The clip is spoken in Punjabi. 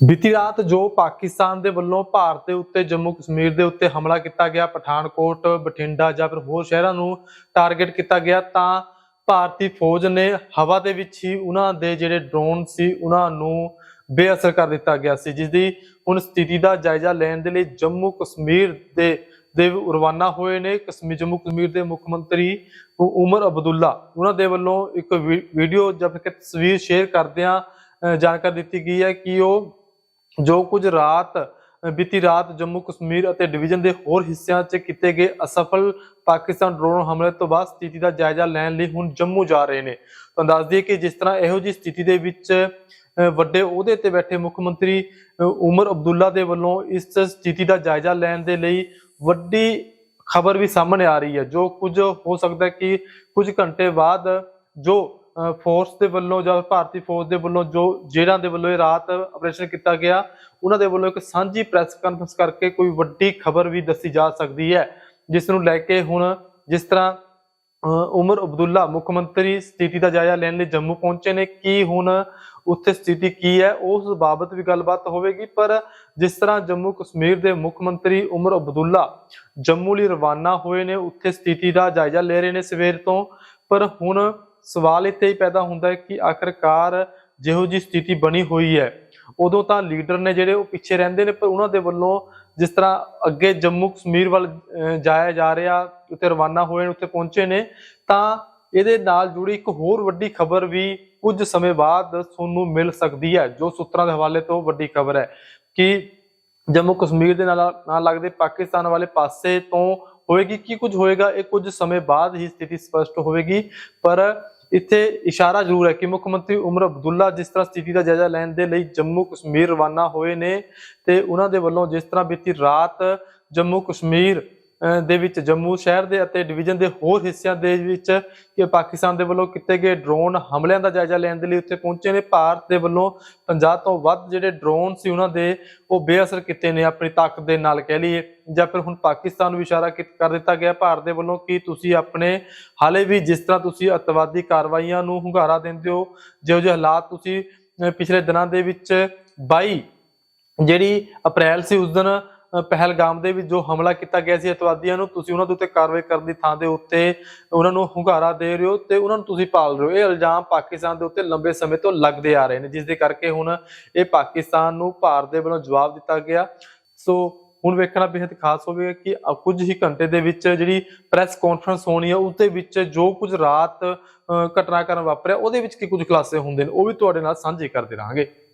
ਬੀਤੀ ਰਾਤ ਜੋ ਪਾਕਿਸਤਾਨ ਦੇ ਵੱਲੋਂ ਭਾਰਤ ਦੇ ਉੱਤੇ ਜੰਮੂ ਕਸ਼ਮੀਰ ਦੇ ਉੱਤੇ ਹਮਲਾ ਕੀਤਾ ਗਿਆ ਪਠਾਨਕੋਟ ਬਠਿੰਡਾ ਜਾਂ ਫਿਰ ਹੋਰ ਸ਼ਹਿਰਾਂ ਨੂੰ ਟਾਰਗੇਟ ਕੀਤਾ ਗਿਆ ਤਾਂ ਭਾਰਤੀ ਫੌਜ ਨੇ ਹਵਾ ਦੇ ਵਿੱਚ ਹੀ ਉਹਨਾਂ ਦੇ ਜਿਹੜੇ ਡਰੋਨ ਸੀ ਉਹਨਾਂ ਨੂੰ ਬੇਅਸਰ ਕਰ ਦਿੱਤਾ ਗਿਆ ਸੀ ਜਿਸ ਦੀ ਹੁਣ ਸਥਿਤੀ ਦਾ ਜਾਇਜ਼ਾ ਲੈਣ ਦੇ ਲਈ ਜੰਮੂ ਕਸ਼ਮੀਰ ਦੇ ਦੇ ਰਵਾਨਾ ਹੋਏ ਨੇ। ਕਸ਼ਮੀਰ ਜੰਮੂ ਕਸ਼ਮੀਰ ਦੇ ਮੁੱਖ ਮੰਤਰੀ ਉਮਰ ਅਬਦੁੱਲਾ ਉਹਨਾਂ ਦੇ ਵੱਲੋਂ ਇੱਕ ਵੀਡੀਓ ਜਦ ਕਿ ਤਸਵੀਰ ਸ਼ੇਅਰ ਕਰਦਿਆਂ ਅ, ਜਾਣਕਾਰੀ ਦਿੱਤੀ ਗਈ ਹੈ ਕਿ ਉਹ ਜੋ ਕੁਝ ਰਾਤ ਬੀਤੀ ਰਾਤ ਜੰਮੂ ਕਸ਼ਮੀਰ ਅਤੇ ਡਿਵੀਜ਼ਨ ਦੇ ਹੋਰ ਹਿੱਸਿਆਂ 'ਚ ਕੀਤੇ ਗਏ ਅਸਫਲ ਪਾਕਿਸਤਾਨ ਡਰੋਨ ਹਮਲੇ ਤੋਂ ਬਾਅਦ ਸਥਿਤੀ ਦਾ ਜਾਇਜ਼ਾ ਲੈਣ ਲਈ ਹੁਣ ਜੰਮੂ ਜਾ ਰਹੇ ਨੇ। ਤੁਹਾਨੂੰ ਦੱਸ ਦਈਏ ਕਿ ਜਿਸ ਤਰ੍ਹਾਂ ਇਹੋ ਜਿਹੀ ਸਥਿਤੀ ਦੇ ਵਿੱਚ ਵੱਡੇ ਅਹੁਦੇ ਤੇ ਬੈਠੇ ਮੁੱਖ ਮੰਤਰੀ ਉਮਰ ਅਬਦੁੱਲਾ ਦੇ ਵੱਲੋਂ ਇਸ ਸਥਿਤੀ ਦਾ ਜਾਇਜ਼ਾ ਲੈਣ ਦੇ ਲਈ ਵੱਡੀ ਖਬਰ ਵੀ ਸਾਹਮਣੇ ਆ ਰਹੀ ਹੈ, ਜੋ ਕੁਝ ਹੋ ਸਕਦਾ ਕਿ ਕੁਝ ਘੰਟੇ ਬਾਅਦ ਜੋ ਫੋਰਸ ਦੇ ਵੱਲੋਂ ਜਾਂ ਭਾਰਤੀ ਫੌਜ ਦੇ ਵੱਲੋਂ ਜੋ ਜਿਹੜਾਂ ਦੇ ਵੱਲੋਂ ਇਹ ਰਾਤ ਆਪਰੇਸ਼ਨ ਕੀਤਾ ਗਿਆ, ਉਹਨਾਂ ਦੇ ਵੱਲੋਂ ਇੱਕ ਸਾਂਝੀ ਪ੍ਰੈਸ ਕਾਨਫਰੰਸ ਕਰਕੇ ਕੋਈ ਵੱਡੀ ਖਬਰ ਵੀ ਦੱਸੀ ਜਾ ਸਕਦੀ ਹੈ, ਜਿਸ ਨੂੰ ਲੈ ਕੇ ਹੁਣ ਜਿਸ ਤਰ੍ਹਾਂ ਉਮਰ ਅਬਦੁੱਲਾ ਮੁੱਖ ਮੰਤਰੀ ਸਥਿਤੀ ਦਾ ਜਾਇਜ਼ਾ ਲੈਣ ਲਈ ਜੰਮੂ ਪਹੁੰਚੇ ਨੇ, ਕੀ ਹੁਣ ਉੱਥੇ ਸਥਿਤੀ ਕੀ ਹੈ, ਉਸ ਬਾਬਤ ਵੀ ਗੱਲਬਾਤ ਹੋਵੇਗੀ, ਪਰ ਜਿਸ ਤਰ੍ਹਾਂ ਜੰਮੂ ਕਸ਼ਮੀਰ ਦੇ ਮੁੱਖ ਮੰਤਰੀ ਉਮਰ ਅਬਦੁੱਲਾ ਜੰਮੂ ਲਈ ਰਵਾਨਾ ਹੋਏ ਨੇ, ਉੱਥੇ ਸਥਿਤੀ ਦਾ ਜਾਇਜ਼ਾ ਲੈ ਰਹੇ ਨੇ ਸਵੇਰ ਤੋਂ, ਪਰ ਹੁਣ ਸਵਾਲ ਇੱਥੇ ਹੀ ਪੈਦਾ ਹੁੰਦਾ ਹੈ ਕਿ ਆਖਰਕਾਰ ਜਿਹੋ ਜੀ ਸਥਿਤੀ ਬਣੀ ਹੋਈ ਹੈ, ਉਦੋਂ ਤਾਂ ਲੀਡਰ ਨੇ ਜਿਹੜੇ ਉਹ ਪਿੱਛੇ ਰਹਿੰਦੇ ਨੇ, ਪਰ ਉਹਨਾਂ ਦੇ ਵੱਲੋਂ ਜਿਸ ਤਰ੍ਹਾਂ ਅੱਗੇ ਜੰਮੂ ਕਸ਼ਮੀਰ ਵੱਲ ਜਾਇਆ ਜਾ ਰਿਹਾ, ਉੱਥੇ ਰਵਾਨਾ ਹੋਏ ਨੇ, ਉੱਥੇ ਪਹੁੰਚੇ ਨੇ, ਤਾਂ ਇਹਦੇ ਨਾਲ ਜੁੜੀ ਇੱਕ ਹੋਰ ਵੱਡੀ ਖਬਰ ਵੀ ਕੁਝ ਸਮੇਂ ਬਾਅਦ ਤੁਹਾਨੂੰ ਮਿਲ ਸਕਦੀ ਹੈ, ਜੋ ਸੂਤਰਾਂ ਦੇ ਹਵਾਲੇ ਤੋਂ ਵੱਡੀ ਖਬਰ ਹੈ ਕਿ ਜੰਮੂ ਕਸ਼ਮੀਰ ਦੇ ਨਾਲ ਨਾਲ ਲੱਗਦੇ ਪਾਕਿਸਤਾਨ ਵਾਲੇ ਪਾਸੇ ਤੋਂ ਹੋਏਗੀ, ਕੀ ਕੁਝ ਹੋਏਗਾ, ਇਹ ਕੁਝ ਸਮੇਂ ਬਾਅਦ ਹੀ ਸਥਿਤੀ ਸਪਸ਼ਟ ਹੋਵੇਗੀ, ਪਰ ਇੱਥੇ ਇਸ਼ਾਰਾ ਜ਼ਰੂਰ ਹੈ ਕਿ ਮੁੱਖ ਮੰਤਰੀ ਉਮਰ ਅਬਦੁੱਲਾ ਜਿਸ ਤਰ੍ਹਾਂ ਸਥਿਤੀ ਦਾ ਜਾਇਜ਼ਾ ਲੈਣ ਦੇ ਲਈ ਜੰਮੂ ਕਸ਼ਮੀਰ ਰਵਾਨਾ ਹੋਏ ਨੇ ਤੇ ਉਹਨਾਂ ਦੇ ਵੱਲੋਂ ਜਿਸ ਤਰ੍ਹਾਂ ਬੀਤੀ ਰਾਤ ਜੰਮੂ ਕਸ਼ਮੀਰ ਦੇ ਵਿੱਚ ਜੰਮੂ ਸ਼ਹਿਰ ਦੇ ਅਤੇ ਡਿਵੀਜ਼ਨ ਦੇ ਹੋਰ ਹਿੱਸਿਆਂ ਦੇ ਵਿੱਚ ਕਿ ਪਾਕਿਸਤਾਨ ਦੇ ਵੱਲੋਂ ਕੀਤੇ ਗਏ ਡਰੋਨ ਹਮਲਿਆਂ ਦਾ ਜਾਇਜ਼ਾ ਲੈਣ ਦੇ ਲਈ ਉੱਥੇ ਪਹੁੰਚੇ ਨੇ। ਭਾਰਤ ਦੇ ਵੱਲੋਂ 50 ਤੋਂ ਵੱਧ ਜਿਹੜੇ ਡਰੋਨ ਸੀ ਉਹਨਾਂ ਦੇ ਉਹ ਬੇਅਸਰ ਕੀਤੇ ਨੇ ਆਪਣੀ ਤਾਕਤ ਦੇ ਨਾਲ ਕਹਿ ਲਈਏ ਜਾਂ ਫਿਰ ਹੁਣ ਪਾਕਿਸਤਾਨ ਨੂੰ ਇਸ਼ਾਰਾ ਕਰ ਦਿੱਤਾ ਗਿਆ। ਭਾਰਤ ਦੇ ਵੱਲੋਂ ਕਿ ਤੁਸੀਂ ਆਪਣੇ ਹਾਲੇ ਵੀ ਜਿਸ ਤਰ੍ਹਾਂ ਤੁਸੀਂ ਅੱਤਵਾਦੀ ਕਾਰਵਾਈਆਂ ਨੂੰ ਹੁੰਗਾਰਾ ਦਿੰਦੇ ਹੋ, ਜਿਹੋ ਜਿਹੇ ਹਾਲਾਤ ਤੁਸੀਂ ਪਿਛਲੇ ਦਿਨਾਂ ਦੇ ਵਿੱਚ 22 ਜਿਹੜੀ ਅਪ੍ਰੈਲ ਸੀ ਉਸ ਦਿਨ ਪਹਿਲਗਾਮ ਦੇ ਵਿੱਚ ਜੋ ਹਮਲਾ ਕੀਤਾ ਗਿਆ ਸੀ ਅਤਵਾਦੀਆਂ ਨੂੰ ਤੁਸੀਂ ਉਹਨਾਂ ਦੇ ਉੱਤੇ ਕਾਰਵਾਈ ਕਰਨ ਦੀ ਥਾਂ ਦੇ ਉੱਤੇ ਉਹਨਾਂ ਨੂੰ ਹੁੰਗਾਰਾ ਦੇ ਰਹੇ ਹੋ ਤੇ ਉਹਨਾਂ ਨੂੰ ਤੁਸੀਂ ਪਾਲ ਰਹੇ ਹੋ। ਇਹ ਇਲਜ਼ਾਮ ਪਾਕਿਸਤਾਨ ਦੇ ਉੱਤੇ ਲੰਬੇ ਸਮੇਂ ਤੋਂ ਲੱਗਦੇ ਆ ਰਹੇ ਨੇ ਜਿਸ ਦੇ ਕਰਕੇ ਹੁਣ ਇਹ ਪਾਕਿਸਤਾਨ ਨੂੰ ਭਾਰਤ ਦੇ ਵੱਲੋਂ ਜਵਾਬ ਦਿੱਤਾ ਗਿਆ। ਸੋ ਹੁਣ ਵੇਖਣਾ ਬੇहद ਖਾਸ ਹੋਵੇਗਾ ਕਿ ਅ, ਕੁਝ ਹੀ ਘੰਟੇ ਦੇ ਵਿੱਚ ਜਿਹੜੀ ਪ੍ਰੈਸ ਕਾਨਫਰੰਸ ਹੋਣੀ ਹੈ ਉਹਦੇ ਵਿੱਚ ਜੋ ਕੁਝ ਰਾਤ ਅ, ਘਟਨਾਕ੍ਰਮ ਵਾਪਰਿਆ ਉਹਦੇ ਵਿੱਚ ਕੀ ਕੁਝ ਖੁਲਾਸੇ ਹੁੰਦੇ ਨੇ ਉਹ ਵੀ ਤੁਹਾਡੇ ਨਾਲ ਸਾਂਝੇ ਕਰਦੇ ਰਹਾਂਗੇ।